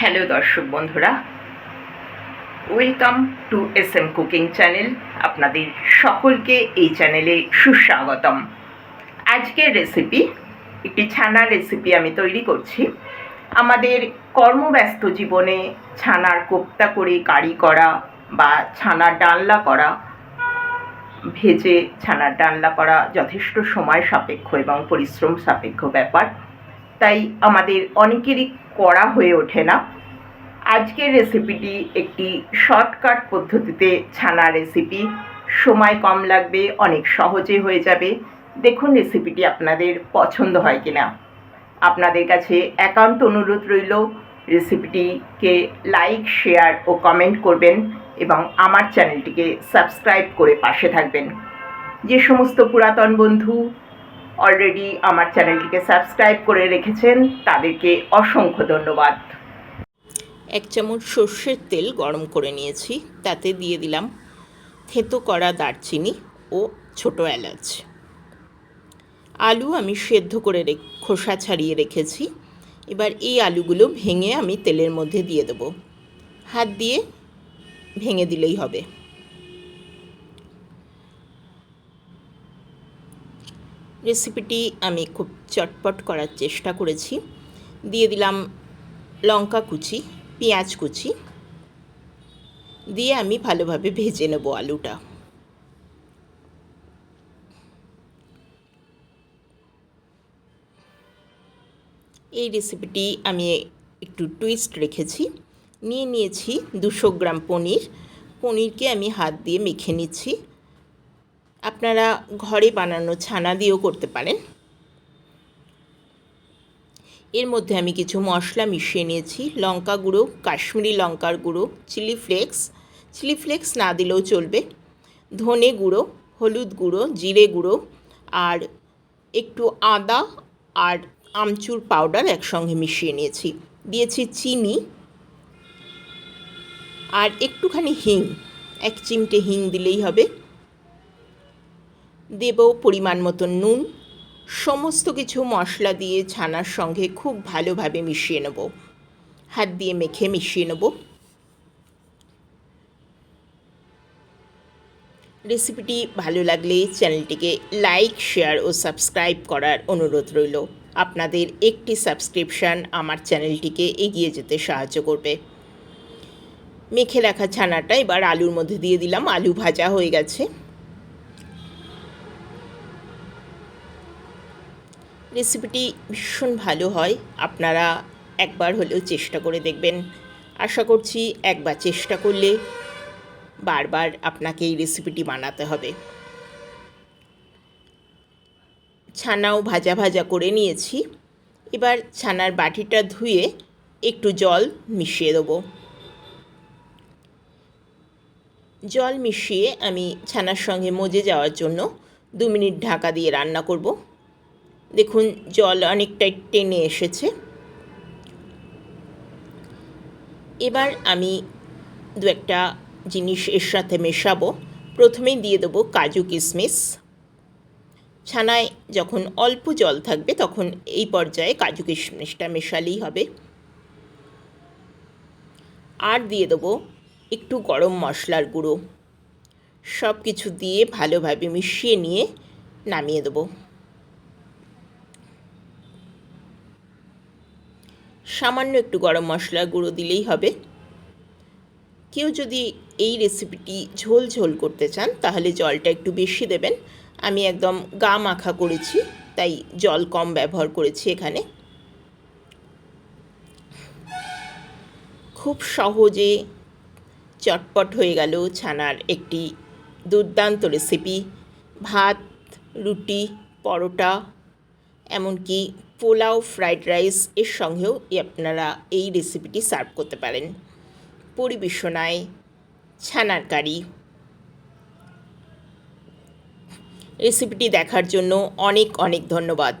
Hello দর্শক বন্ধুরা। Welcome to S M cooking channel আপনাদের সকলকে এই চ্যানেলে সুস্বাগতম। আজকের রেসিপি একটি ছানার রেসিপি আমি তৈরি করছি। আমাদের কর্মব্যস্ত জীবনে ছানার কোপ্তা করে কারি করা বা ছানার ডালনা করা, ভেজে ছানার ডালনা করা যথেষ্ট সময় সাপেক্ষ এবং পরিশ্রম সাপেক্ষ ব্যাপার। তাই আমাদের অনেকেরই করা হয়ে ওঠে না। আজকের রেসিপিটি একটি শর্টকাট পদ্ধতিতে ছানা রেসিপি সময় কম লাগবে, অনেক সহজে হয়ে যাবে। দেখুন রেসিপিটি আপনাদের পছন্দ হয় কিনা। আপনাদের কাছে একান্ত অনুরোধ রইল রেসিপিটিকে লাইক শেয়ার ও কমেন্ট করবেন এবং আমার চ্যানেলটিকে সাবস্ক্রাইব করে পাশে থাকবেন। যে সমস্ত পুরাতন বন্ধু অলরেডি আমার চ্যানেলটিকে সাবস্ক্রাইব করে রেখেছেন, তাদেরকে অসংখ্য ধন্যবাদ। এক চামচ সর্ষের তেল গরম করে নিয়েছি, তাতে দিয়ে দিলাম থেতো করা দারচিনি ও ছোটো এলাচ। আলু আমি সেদ্ধ করে খোসা ছাড়িয়ে রেখেছি, এবার এই আলুগুলো ভেঙে আমি তেলের মধ্যে দিয়ে দেব। হাত দিয়ে ভেঙে দিলেই হবে। রেসিপিটি আমি খুব চটপট করার চেষ্টা করেছি। দিয়ে দিলাম লঙ্কা কুচি, পেঁয়াজ কুচি। দিয়ে আমি ভালোভাবে ভেজে নেব আলুটা। এই রেসিপিটি আমি একটু টুইস্ট রেখেছি। নিয়ে নিয়েছি দুশো গ্রাম পনির। পনিরকে আমি হাত দিয়ে মেখে নিচ্ছি। আপনারা ঘরে বানানো ছানা দিয়েও করতে পারেন। এর মধ্যে আমি কিছু মশলা মিশিয়ে নিয়েছি। লঙ্কা গুঁড়ো, কাশ্মীরি লঙ্কার গুঁড়ো, চিলি ফ্লেক্স। চিলি ফ্লেক্স না দিলেও চলবে। ধনে গুঁড়ো, হলুদ গুঁড়ো, জিরে গুঁড়ো আর একটু আদা আর আমচুর পাউডার একসঙ্গে মিশিয়ে নিয়েছি। দিয়েছি চিনি আর একটুখানি হিং। এক চিমটে হিং দিলেই হবে। দেব পরিমাণ মতো নুন, সমস্ত কিছু মশলা দিয়ে ছানার সঙ্গে খুব ভালোভাবে মিশিয়ে নেব। হাত দিয়ে মেখে মিশিয়ে নেব। রেসিপিটি ভালো লাগলে চ্যানেলটিকে লাইক, শেয়ার ও সাবস্ক্রাইব করার অনুরোধ রইল। আপনাদের একটি সাবস্ক্রিপশান আমার চ্যানেলটিকে এগিয়ে যেতে সাহায্য করবে। মেখে রাখা ছানাটা এবার আলুর মধ্যে দিয়ে দিলাম। আলু ভাজা হয়ে গেছে। রেসিপিটি ভীষণ ভালো হয়। আপনারা একবার হলেও চেষ্টা করে দেখবেন। আশা করছি একবার চেষ্টা করলে বারবার আপনাকে এই রেসিপিটি বানাতে হবে। ছানাও ভাজা ভাজা করে নিয়েছি। এবার ছানার বাটিটা ধুয়ে একটু জল মিশিয়ে দেবো। জল মিশিয়ে আমি ছানার সঙ্গে মজে যাওয়ার জন্য দু মিনিট ঢাকা দিয়ে রান্না করব। দেখুন, জল অনেকটাই টেনে এসেছে। এবার আমি দু একটা জিনিস এর সাথে মেশাবো। প্রথমেই দিয়ে দেবো কাজু কিশমিশ ছানায় যখন অল্প জল থাকবে, তখন এই পর্যায়ে কাজু কিশমিশটা মেশালেই হবে। আর দিয়ে দেবো একটু গরম মশলার গুঁড়ো। সব কিছু দিয়ে ভালোভাবে মিশিয়ে নিয়ে নামিয়ে দেবো। সামান্য একটু গরম মশলার গুঁড়ো দিলেই হবে। কেউ যদি এই রেসিপিটি ঝোল ঝোল করতে চান, তাহলে জলটা একটু বেশি দেবেন। আমি একদম গা মাখা করেছি, তাই জল কম ব্যবহার করেছি এখানে। খুব সহজে চটপট হয়ে গেল ছানার একটি দুর্দান্ত রেসিপি ভাত, রুটি, পরোটা এমনকি পোলাও, ফ্রাইড রাইস এর সঙ্গেও আপনারা এই রেসিপিটি সার্ভ করতে পারেন। পরিবেশনায় ছানার কারি রেসিপিটি দেখার জন্য অনেক অনেক ধন্যবাদ।